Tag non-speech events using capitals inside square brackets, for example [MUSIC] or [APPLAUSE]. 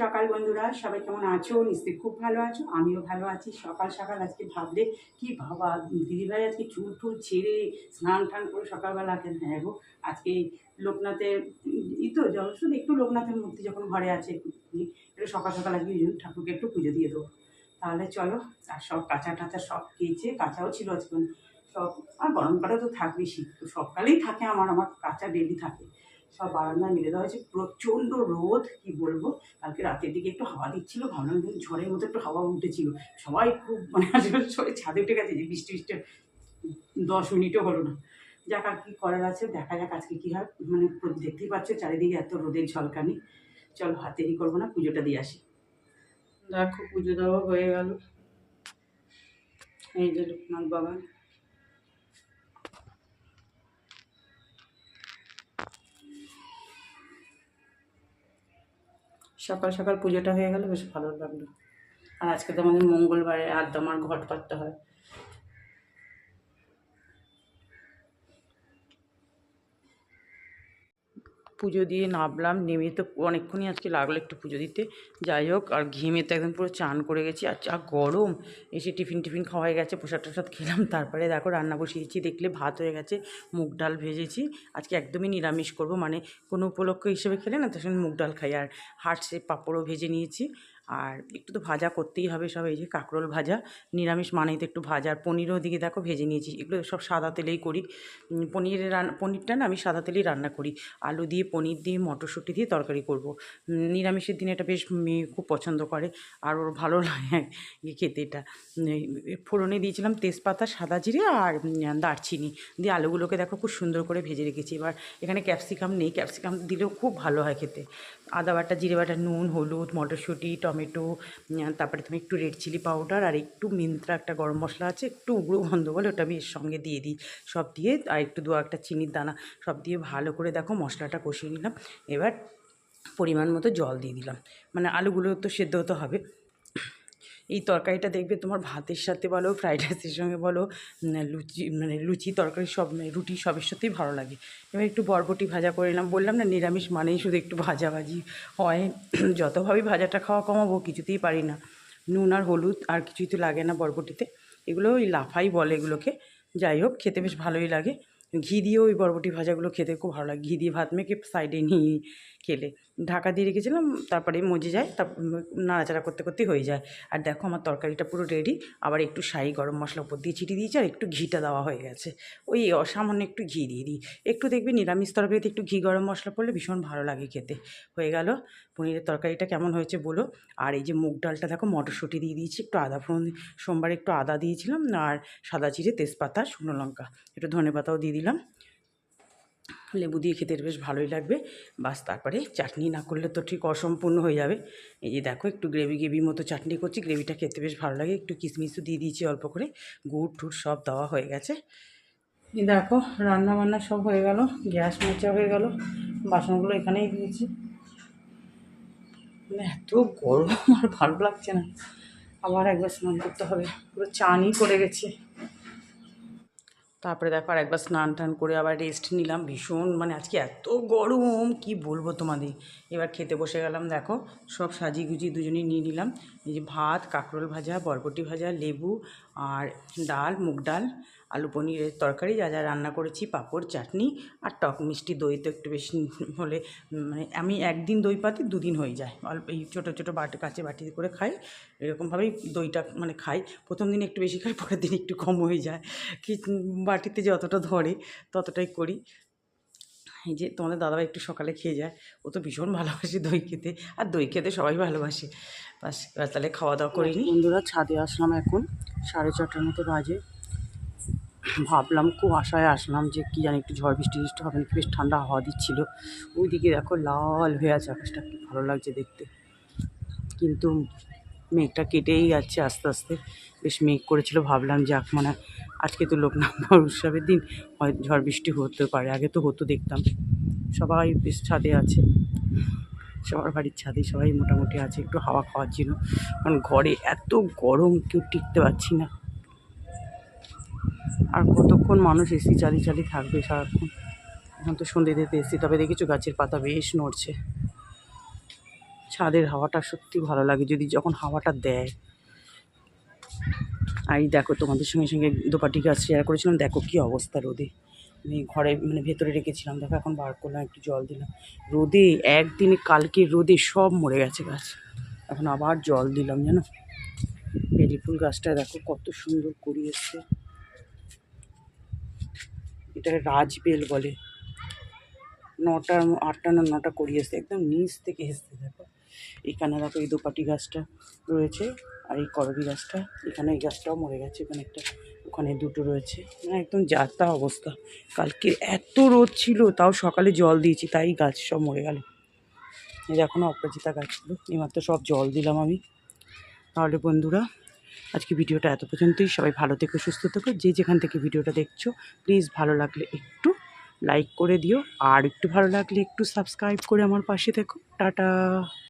সকাল বন্ধুরা। সবাই কেমন আছো? নিশ্চয়ই খুব ভালো আছো। আমিও ভালো আছি। সকাল সকাল আজকে ভাবলে, কি ভাবা? দিদিভাই আজকে চুল টুল ছেড়ে স্নান টান করে সকালবেলা হ্যাঁ গো, আজকে লোকনাথের, ই তো জলসুদ একটু লোকনাথের মূর্তি যখন ঘরে আছে, একটু সকাল সকাল আজকে ঠাকুরকে একটু পুজো দিয়ে দেবো। তাহলে চলো, আর সব কাঁচা টাচা সব খেয়েছে কাঁচাও ছিল আজকে। সব আর গরমকালে তো থাকবেই শীত, তো সকালেই থাকে আমার আমার কাঁচা ডেলি থাকে। সব বারান্দায় মিলে দেওয়া হয়েছে। প্রচণ্ড রোদ, কি বলব? কালকে রাতের দিকে একটু হাওয়া দিচ্ছিল, ভাবলাম ঝড়ের মতো একটু হাওয়া উঠেছিল। সবাই খুব মানে [LAUGHS] ছাদে উঠে গেছে যে বৃষ্টি বৃষ্টি। দশ মিনিটও হলো না। যাক আর কী করার আছে, দেখা যাক আজকে কী হয়। মানে দেখতেই পাচ্ছ চারিদিকে এত রোদের ঝলকানি। চলো হাতেরই করব না, পুজোটা দিয়ে আসি। দেখো পুজো দেওয়া হয়ে গেল। এই যে লোকনাথ বাবা সকাল সকাল পুজোটা হয়ে গেল, বেশ ভালো লাগল। আর আজকে তো আমাদের মঙ্গলবারে আদ্যমার ঘট পাততে হয়। পুজো দিয়ে নামলাম, নেমে তো অনেকক্ষণই আজকে লাগল একটু পুজো দিতে। যাই হোক, আর ঘেমে তো একদম পুরো চান করে গেছি। আর যা গরম, এসে টিফিন টিফিন খাওয়া হয়ে গেছে, প্রসাদ টসাদ খেলাম। তারপরে দেখো রান্না বসিয়েছি, দেখলে ভাত হয়ে গেছে, মুগ ডাল ভেজেছি। আজকে একদমই নিরামিষ করব মানে কোনো উপলক্ষ হিসেবে খেলে না তো সঙ্গে মুগ ডাল খাই। আর হাটসে পাঁপড়ও ভেজে নিয়েছি। আর একটু তো ভাজা করতেই হবে সব, এই যে কাঁকরোল ভাজা, নিরামিষ মানেই তো একটু ভাজা। আর পনিরও দিকে দেখো ভেজে নিয়েছি, এগুলো সব সাদা তেলেই করি। পনিরের রান্না পনিরটা না আমি সাদা তেলেই রান্না করি। আলু দিয়ে, পনির দিয়ে, মটরশুঁটি দিয়ে তরকারি করব। নিরামিষের দিনে এটা বেশ মেয়ে খুব পছন্দ করে, আর ওর ভালো লাগে খেতে এটা। ফোড়নে দিয়েছিলাম তেজপাতা, সাদা জিরে আর দারচিনি। দিয়ে আলুগুলোকে দেখো খুব সুন্দর করে ভেজে রেখেছি। এবার এখানে ক্যাপসিকাম নেই, ক্যাপসিকাম দিলেও খুব ভালো হয় খেতে। আদা বাটা, জিরে বাটা, নুন, হলুদ, মটরশুঁটি, টমেটো তারপরে তুমি একটু রেড চিলি পাউডার আর একটু মিন্ত্রা একটা গরম মশলা আছে, একটু উগ্রো গন্ধ বলে ওটা আমি এর সঙ্গে দিয়ে দিই। সব দিয়ে আর একটু দু একটা চিনির দানা, সব দিয়ে ভালো করে দেখো মশলাটা কষিয়ে নিলাম। এবার পরিমাণ মতো জল দিয়ে দিলাম। মানে আলুগুলো তো সেদ্ধ হতে হবে। এই তরকারিটা দেখবে তোমার ভাতের সাথে বলো ফ্রাইড রাইসের সঙ্গে বলো লুচি মানে লুচি তরকারি সব মানে রুটি সবের সাথেই ভালো লাগে। এবার একটু বরবটি ভাজা করে নিলাম বললাম না নিরামিষ মানেই শুধু একটু ভাজাভাজি হয়। [CLEARS THROAT] যতভাবেই ভাজাটা খাওয়া কমাবো, কিছুতেই পারি না। নুন আর হলুদ আর কিছুই তো লাগে না বরবটিতে। এগুলো ওই লাফাই বলে এগুলোকে। যাই হোক, খেতে বেশ ভালোই লাগে। ঘি দিয়েও ওই বরবটি ভাজাগুলো খেতে খুব ভালো লাগে। ঘি দিয়ে ভাত মেখে সাইডে নিয়ে খেলে। ঢাকা দিয়ে রেখেছিলাম, তারপরে মজে যায় তার নাড়াচাড়া করতে করতে হয়ে যায়। আর দেখো আমার তরকারিটা পুরো রেডি আবার একটু শাহি গরম মশলা উপর দিয়ে ছিটিয়ে দিয়েছি, আর একটু ঘিটা দেওয়া হয়ে গেছে। ওই অসামান্য একটু ঘি দিয়ে দিই। একটু দেখবি নিরামিষ তরকারিতে একটু ঘি গরম মশলা পড়লে ভীষণ ভালো লাগে খেতে। হয়ে গেল, পনিরের তরকারিটা কেমন হয়েছে বলো? আর এই যে মুগ ডালটা দেখো মটরশুঁটি দিয়ে দিয়েছি, একটু আদা ফোড়ন, সোমবার একটু আদা দিয়েছিলাম, আর সাদা চিড়ে তেজপাতা, শুকনো লঙ্কা, একটু ধনে পাতাও দিয়ে দিলাম। লেবু দিয়ে খেতে বেশ ভালোই লাগবে। বাস তারপরে চাটনি না করলে তো ঠিক অসম্পূর্ণ হয়ে যাবে। এই যে দেখো একটু গ্রেভি গ্রেভি মতো চাটনি করছি, গ্রেভিটা খেতে বেশ ভালো লাগে। একটু কিশমিশও দিয়ে দিয়েছি অল্প করে। গুড় টুড় সব দেওয়া হয়ে গেছে। দেখো রান্না বান্না সব হয়ে গেল, গ্যাস মোচা হয়ে গেল, বাসনগুলো এখানেই দিয়েছি। মানে এত গরম [LAUGHS] আর ভালো লাগছে না। আবার একবার স্নান করতে হবে। পুরো চানই করে গেছে। তারপরে দেখো আর একবার স্নান টান করে আবার রেস্ট নিলাম। ভীষণ মানে আজকে এত গরম, কি বলব তোমাদের? এবার খেতে বসে গেলাম, দেখো, সব সাজিয়ে গুজিয়ে দুজনেই নিয়ে নিলাম। এই যে ভাত, কাঁকরোল ভাজা, বরবটি ভাজা, লেবু আর ডাল, মুগ ডাল। আলু পনিরের তরকারি, যা যা রান্না করেছি, পাঁপড়, চাটনি আর টক মিষ্টি দই তো একটু বেশি হলে মানে আমি একদিন দই পাতি, দুদিন হয়ে যায়। অল্প এই ছোটো ছোটো বাটি কাছে বাটি করে খাই, এরকমভাবেই দইটা মানে খাই। প্রথম দিন একটু বেশি খাই, পরের দিন একটু কম হয়ে যায়। কি বাটিতে যতটা ধরে, ততটাই করি। এই যে তোমাদের দাদাভাই একটু সকালে খেয়ে যায়, ও তো ভীষণ ভালোবাসে দই খেতে, আর দই খেতে সবাই ভালোবাসে। বাস, এবার তাহলে খাওয়া দাওয়া করিনি। বন্ধুরা, ছাদে আসলাম এখন, সাড়ে ছটার মতো বাজে। ভাবলাম খুব আশায় আসলাম যে কী জানি একটু ঝড় বৃষ্টি বৃষ্টি হবে বেশ ঠান্ডা হাওয়া দিচ্ছিল। ওইদিকে দেখো লাল হয়ে আছে আকাশটা, কি ভালো লাগছে দেখতে। কিন্তু মেঘটা কেটেই যাচ্ছে আস্তে আস্তে। বেশ মেঘ করেছিল, ভাবলাম যাক মানে আজকে তো লোকনাথ উৎসবের দিন, হয় ঝড় বৃষ্টি হতে পারে, আগে তো হতো দেখতাম। সবাই বেশ ছাদে আছে, সবার বাড়ির ছাদে সবাই মোটামুটি আছে, একটু হাওয়া খাওয়ার জন্য। কারণ ঘরে এত গরম, কেউ টিকতে পারছি না। আর কতক্ষণ মানুষ এসি চালিয়ে চালিয়ে থাকবে সারাক্ষণ? এখন তো সন্ধে দিতে এসি, তবে দেখেছ গাছের পাতা বেশ নড়ছে। ছাদের হাওয়াটা সত্যি ভালো লাগে, যদি যখন হাওয়াটা দেয়। আর দেখো, তোমাদের সঙ্গে সঙ্গে দোপাটি গাছ শেয়ার করেছিলাম, দেখো কী অবস্থা রোদে। আমি ঘরে মানে ভেতরে রেখেছিলাম, দেখো এখন বার করলাম, একটু জল দিলাম। রোদে, একদিনে কালকে রোদে সব মরে গেছে গাছ। এখন আবার জল দিলাম, জানো? বেলি ফুল গাছটা দেখো কত সুন্দর করি এটাকে রাজবেল বলে নটা, আটটা না নটা করি এসছে একদম নিচ থেকে এসছে, দেখো। এখানে দেখো এই দোপাটি গাছটা রয়েছে আর এই করবি গাছটা। এখানে এই গাছটাও মরে গেছে, এখানে একটা, ওখানে দুটো রয়েছে। মানে একদম যাতা অবস্থা। কালকে এত রোদ ছিল, তাও সকালে জল দিয়েছি, তাই গাছ সব মরে গেল। না অপরাজিতা গাছগুলো, এইমাত্র সব জল দিলাম আমি। তাহলে বন্ধুরা আজকে ভিডিওটা এত পর্যন্তই। সবাই ভালো থেকে, সুস্থ থেকো। যে যেখান থেকে ভিডিওটা দেখছ প্লিজ ভালো লাগলে একটু লাইক করে দিও। আর একটু ভালো লাগলে একটু সাবস্ক্রাইব করে আমার পাশে থেকো। টাটা।